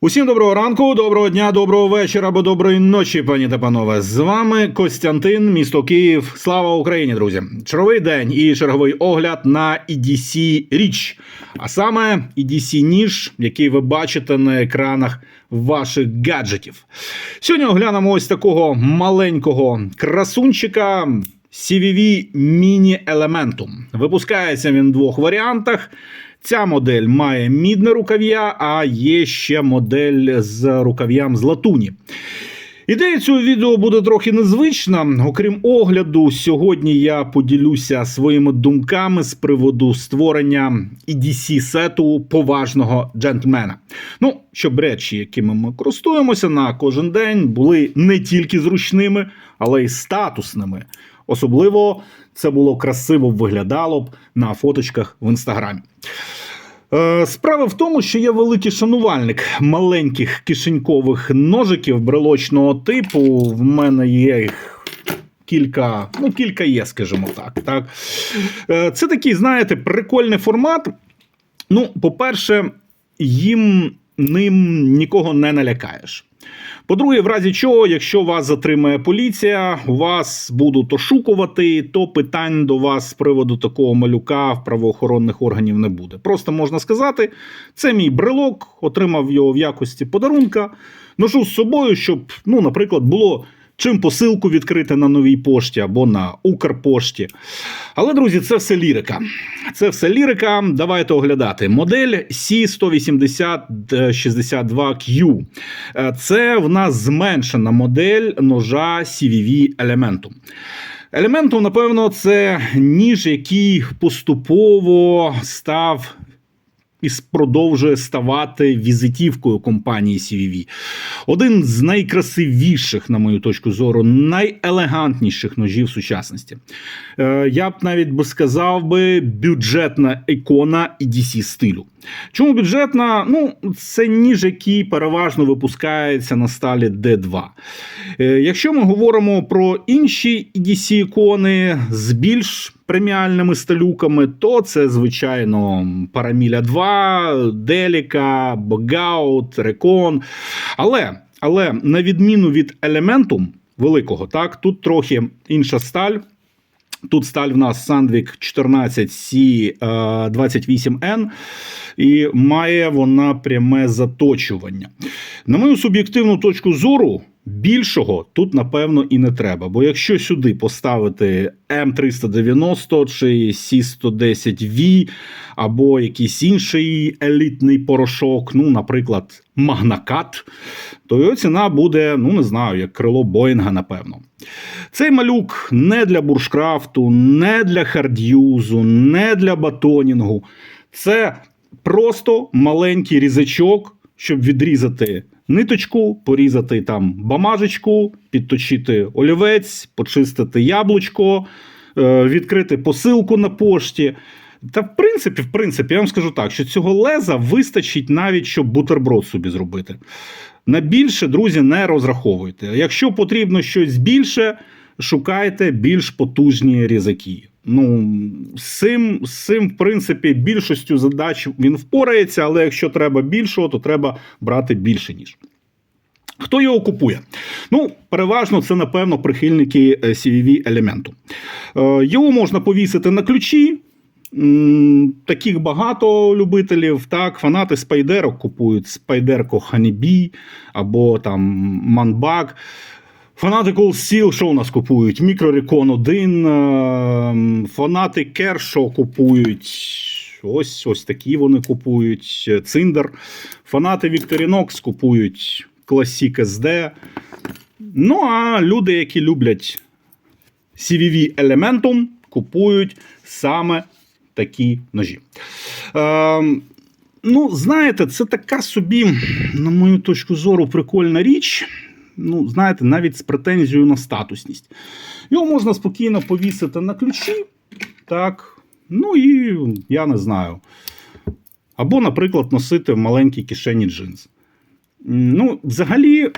Усім доброго ранку, доброго дня, доброго вечора або доброї ночі, пані та панове. З вами Костянтин, місто Київ. Слава Україні, друзі! Черговий день і черговий огляд на EDC річ, а саме EDC ніж, який ви бачите на екранах ваших гаджетів. Сьогодні оглянемо ось такого маленького красунчика. CVV Mini Elementum. Випускається він в двох варіантах. Ця модель має мідне рукав'я, а є ще модель з рукав'ям з латуні. Ідея цього відео буде трохи незвична. Окрім огляду, сьогодні я поділюся своїми думками з приводу створення edc сету поважного джентльмена. Ну, щоб речі, якими ми користуємося на кожен день, були не тільки зручними, але й статусними. Особливо це було красиво виглядало б на фоточках в інстаграмі. Е, Справа в тому, що я великий шанувальник маленьких кишенькових ножиків брелочного типу. В мене є їх кілька, ну, кілька є, скажімо так. так. Е, Це такий, знаєте, прикольний формат. Ну, по-перше, їм ним нікого не налякаєш. По-друге, в разі чого, якщо вас затримає поліція, вас будуть ошукувати, то питань до вас з приводу такого малюка в правоохоронних органів не буде. Просто можна сказати, це мій брелок, отримав його в якості подарунка. Ношу з собою, щоб, ну, наприклад, було чим посилку відкрити на новій пошті або на Укрпошті. Але, друзі, це все лірика. Це все лірика. Давайте оглядати. Модель C18062Q. Е, Це в нас зменшена модель ножа CVV Elementum. Elementum, напевно, це ніж, який поступово став і продовжує ставати візитівкою компанії CVV. Один з найкрасивіших, на мою точку зору, найелегантніших ножів сучасності. Е, Я б навіть би сказав би бюджетна ікона EDC стилю. Чому бюджетна? Ну, це ніж, який переважно випускається на сталі D2. Е, Якщо ми говоримо про інші EDC ікони з більш преміальними сталюками, то це, звичайно, Параміля 2, Деліка, Богаут, Рекон. Але, але на відміну від елементу великого, так, тут трохи інша сталь. Тут сталь в нас Sandvik 14C28N, і має вона пряме заточування. На мою суб'єктивну точку зору, більшого тут, напевно, і не треба. Бо якщо сюди поставити М390 чи С110V, або якийсь інший елітний порошок, ну, наприклад, Магнакат, то його ціна буде, ну не знаю, як крило Боїнга, напевно. Цей малюк не для буршкрафту, не для хардюзу, не для батонінгу. Це просто маленький різачок, щоб відрізати ниточку, порізати там бамажечку, підточити олівець, почистити яблучко, е, відкрити посилку на пошті. Та в принципі, в принципі, я вам скажу так, що цього леза вистачить навіть, щоб бутерброд собі зробити. На більше, друзі, не розраховуйте. Якщо потрібно щось більше, шукайте більш потужні різаки. Ну, з цим, з цим, в принципі, більшістю задач він впорається, але якщо треба більшого, то треба брати більше ніж. Хто його купує? Ну, переважно це, напевно, прихильники е, CVV елементу. Е, Його можна повісити на ключі. Таких багато любителів. Так, фанати спайдерок купують спайдерко Honeybee або там Манбак. Cold Steel, що у нас купують? Мікрорекон 1, е, фанати Кершо купують. Ось ось такі вони купують. Циндер. Фанати Victorinox купують Classic SD. Ну, а люди, які люблять CVV Elementum, купують саме такі ножі. Е, ну, знаєте, це така собі, на мою точку зору, прикольна річ. Ну, знаєте, навіть з претензією на статусність. Його можна спокійно повісити на ключі. Так. Ну і я не знаю. Або, наприклад, носити в маленькій кишені джинс. Ну, взагалі,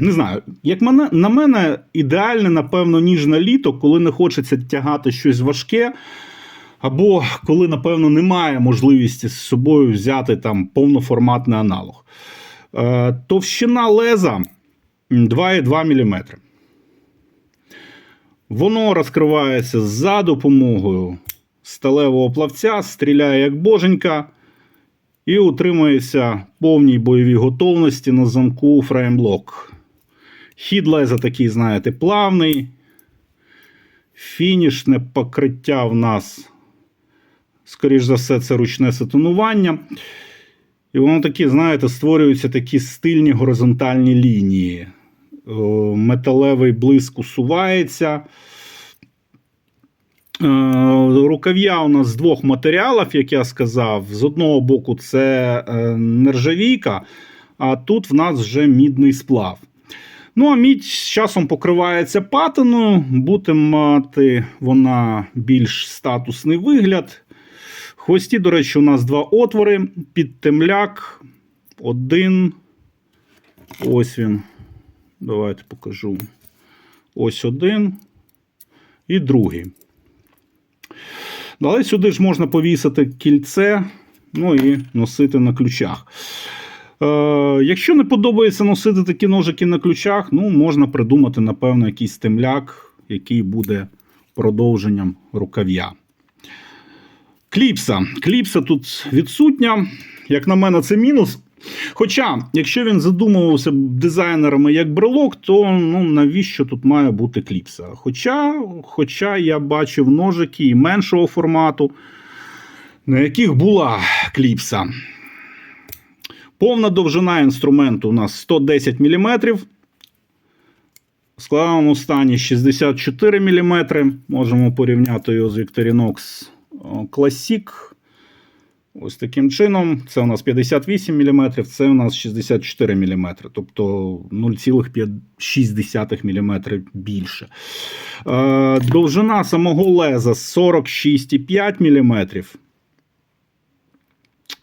не знаю, як мене, на мене ідеальне, напевно, ніж на літо, коли не хочеться тягати щось важке, або коли, напевно, немає можливості з собою взяти там повноформатний аналог. Е, Товщина леза 2,2 мм. Воно розкривається за допомогою сталевого плавця, стріляє як боженька і утримується повній бойовій готовності на замку фреймлок. Хід леза такий, знаєте, плавний. Фінішне покриття в нас, скоріш за все, це ручне сатонування. І воно такі, знаєте, створюються такі стильні горизонтальні лінії. О, Металевий блиск усувається. Е, Рукав'я у нас з двох матеріалів, як я сказав. З одного боку, це е, нержавійка, а тут в нас вже мідний сплав. Ну, а мідь з часом покривається патиною, буде мати вона більш статусний вигляд. Хвості, до речі, у нас два отвори. Під темляк. Один. Ось він. Давайте покажу. Ось один. І другий. Далі сюди ж можна повісити кільце, ну і носити на ключах. Е, якщо не подобається носити такі ножики на ключах, ну, можна придумати, напевно, якийсь темляк, який буде продовженням рукав'я. Кліпса. Кліпса тут відсутня. Як на мене, це мінус. Хоча, якщо він задумувався дизайнерами як брелок, то ну, навіщо тут має бути кліпса? Хоча, хоча я бачив ножики і меншого формату, на яких була кліпса. Повна довжина інструменту у нас 110 мм. В складеному стані 64 мм. Можемо порівняти його з Victorinox Classic. Ось таким чином. Це у нас 58 мм, це у нас 64 мм, тобто 0,6 мм більше. Е, Довжина самого леза 46,5 мм.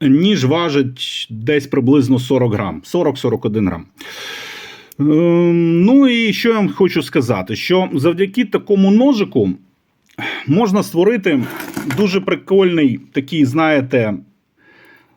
Ніж важить десь приблизно 40 грам, 40-41 грам. Ем, Ну і що я вам хочу сказати? Що завдяки такому ножику можна створити дуже прикольний такий, знаєте,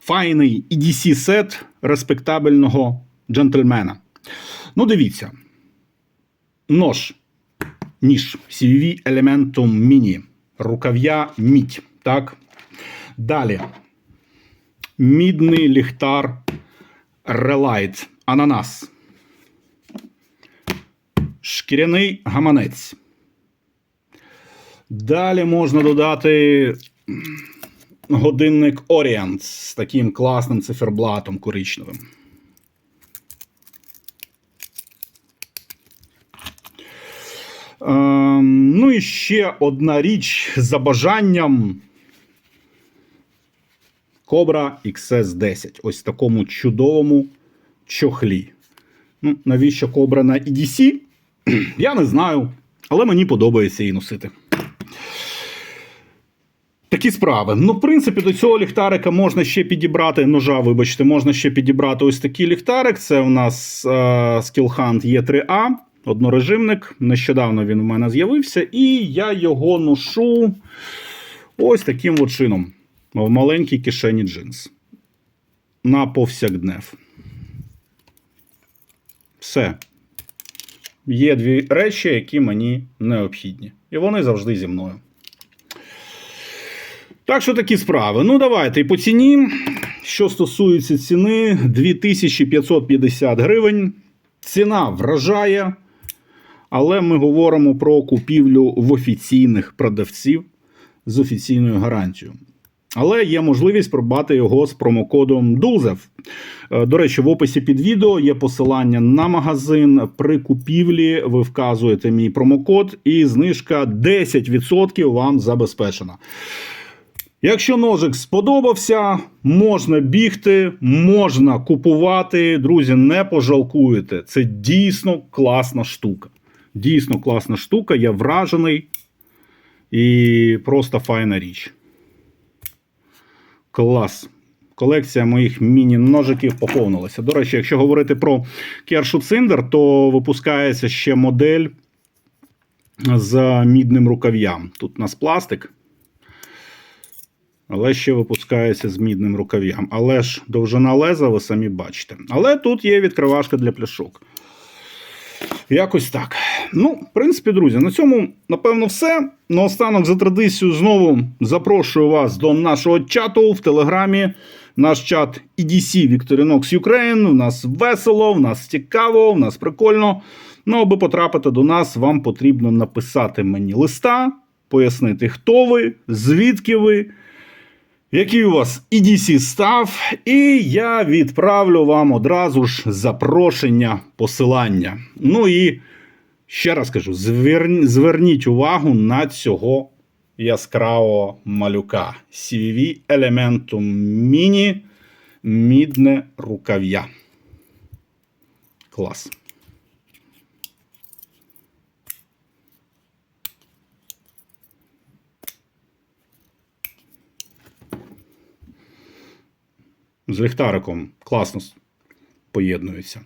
файний EDC сет респектабельного джентльмена. Ну, дивіться. Нож. Ніж CVV Elementum Mini. Рукав'я мідь. Так. Далі. Мідний ліхтар Relight Ананас. Шкіряний гаманець. Далі можна додати годинник Orient з таким класним циферблатом коричневим. Ем, ну і ще одна річ за бажанням. Cobra XS10. Ось в такому чудовому чохлі. Ну, навіщо Cobra на EDC? Я не знаю, але мені подобається її носити. Такі справи. Ну, в принципі, до цього ліхтарика можна ще підібрати ножа, вибачте, можна ще підібрати ось такий ліхтарик. Це у нас е, Skillhunt E3A, однорежимник. Нещодавно він у мене з'явився, і я його ношу ось таким от чином. В маленькій кишені джинс. На повсякднев. Все. Є дві речі, які мені необхідні. І вони завжди зі мною. Так що такі справи. Ну, давайте і по ціні. Що стосується ціни, 2550 гривень. Ціна вражає. Але ми говоримо про купівлю в офіційних продавців з офіційною гарантією. Але є можливість придбати його з промокодом DULZEV. Е, До речі, в описі під відео є посилання на магазин. При купівлі ви вказуєте мій промокод, і знижка 10% вам забезпечена. Якщо ножик сподобався, можна бігти, можна купувати. Друзі, не пожалкуєте. Це дійсно класна штука. Дійсно класна штука. Я вражений і просто файна річ. Клас. Колекція моїх міні-ножиків поповнилася. До речі, якщо говорити про Кершу Циндер, то випускається ще модель з мідним рукав'ям. Тут у нас пластик. Але ще випускається з мідним рукав'ям. Але ж довжина леза, ви самі бачите. Але тут є відкривашка для пляшок. Якось так. Ну, в принципі, друзі, на цьому, напевно, все. Наостанок, за традицією, знову запрошую вас до нашого чату в Телеграмі. Наш чат EDC Victorinox Ukraine. У нас весело, в нас цікаво, в нас прикольно. Ну, аби потрапити до нас, вам потрібно написати мені листа, пояснити, хто ви, звідки ви, який у вас EDC став, і я відправлю вам одразу ж запрошення посилання. Ну і ще раз кажу: зверн- зверніть увагу на цього яскравого малюка. CVV Elementum Mini мідне рукав'я. Клас. З ліхтариком класно поєднується.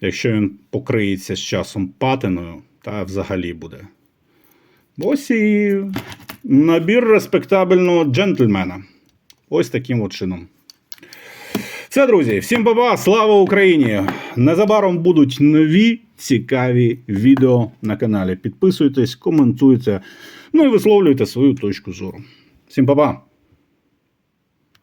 Якщо він покриється з часом патиною, та взагалі буде. Ось і набір респектабельного джентльмена. Ось таким от чином. Все, друзі, всім баба, слава Україні! Незабаром будуть нові цікаві відео на каналі. Підписуйтесь, коментуйте, ну і висловлюйте свою точку зору. Всім баба!